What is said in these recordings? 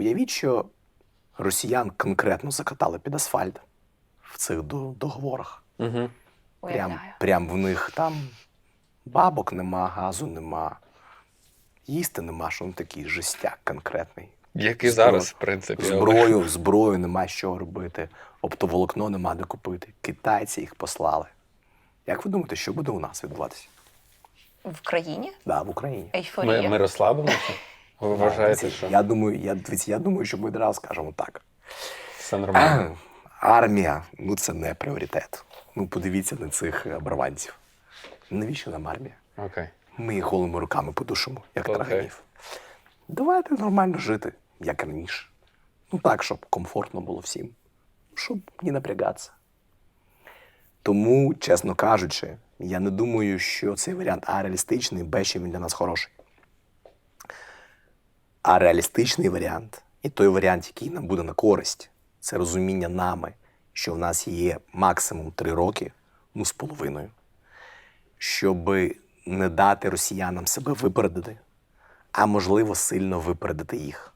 Уявіть, що росіян конкретно закатали під асфальт в цих договорах. Угу. Прям, прям в них там бабок нема, газу нема, їсти нема, що він такий жестяк конкретний. Як і зараз, в принципі. Зброю, зброю нема чого робити, оптоволокно нема де купити. Китайці їх послали. Як ви думаєте, що буде у нас відбуватися? В країні Да, в Україні. ейфорія. Ми, ми розслабимося? Ви вважаєте, що Я думаю, я, я думаю, що ми одразу скажемо так. все нормально? Армія ну це не пріоритет. Ну, подивіться на цих оборванців. Навіщо нам армія? Окей. Ми їх голими руками подушимо, як Окей. тарганів. Давайте нормально жити, як раніше. Ну так, щоб комфортно було всім, щоб не напрягатися. Тому, чесно кажучи, я не думаю, що цей варіант А реалістичний, Б, що він для нас хороший. А реалістичний варіант і той варіант, який нам буде на користь, це розуміння нами, що в нас є максимум три роки, ну з половиною, щоб не дати росіянам себе випередити, а можливо сильно випередити їх,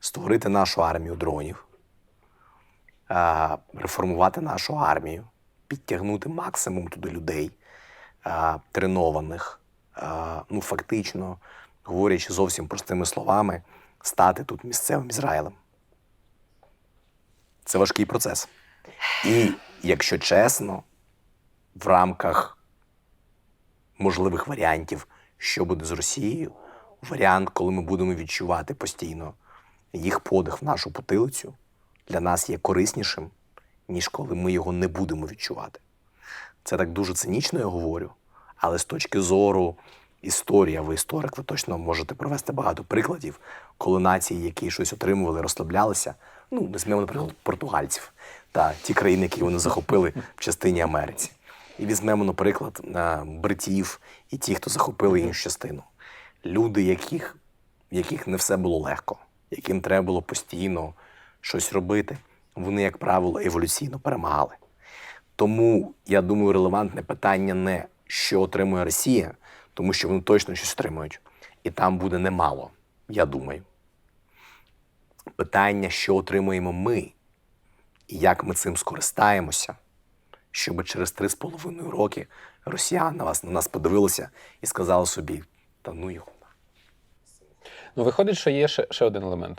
створити нашу армію дронів, реформувати нашу армію, підтягнути максимум туди людей, тренованих, ну фактично, говорячи зовсім простими словами, стати тут місцевим Ізраїлем. Це важкий процес. І, якщо чесно, в рамках можливих варіантів, що буде з Росією, варіант, коли ми будемо відчувати постійно їх подих в нашу потилицю, для нас є кориснішим, ніж коли ми його не будемо відчувати. Це так дуже цинічно я говорю, але з точки зору історії, а ви історик, ви точно можете провести багато прикладів, коли нації, які щось отримували, розслаблялися. Ну, візьмемо, наприклад, португальців та ті країни, які вони захопили в частині Америці. І візьмемо, наприклад, е, бритів і ті, хто захопили іншу частину. Люди, яких, яких не все було легко, яким треба було постійно щось робити, вони, як правило, еволюційно перемагали. Тому я думаю, релевантне питання не що отримує Росія, тому що вони точно щось отримають. І там буде немало, я думаю. Питання, що отримуємо ми, і як ми цим скористаємося, щоб через три з половиною роки росіяни на вас на нас подивилися і сказали собі: та ну його. Ну, виходить, що є ще, ще один елемент.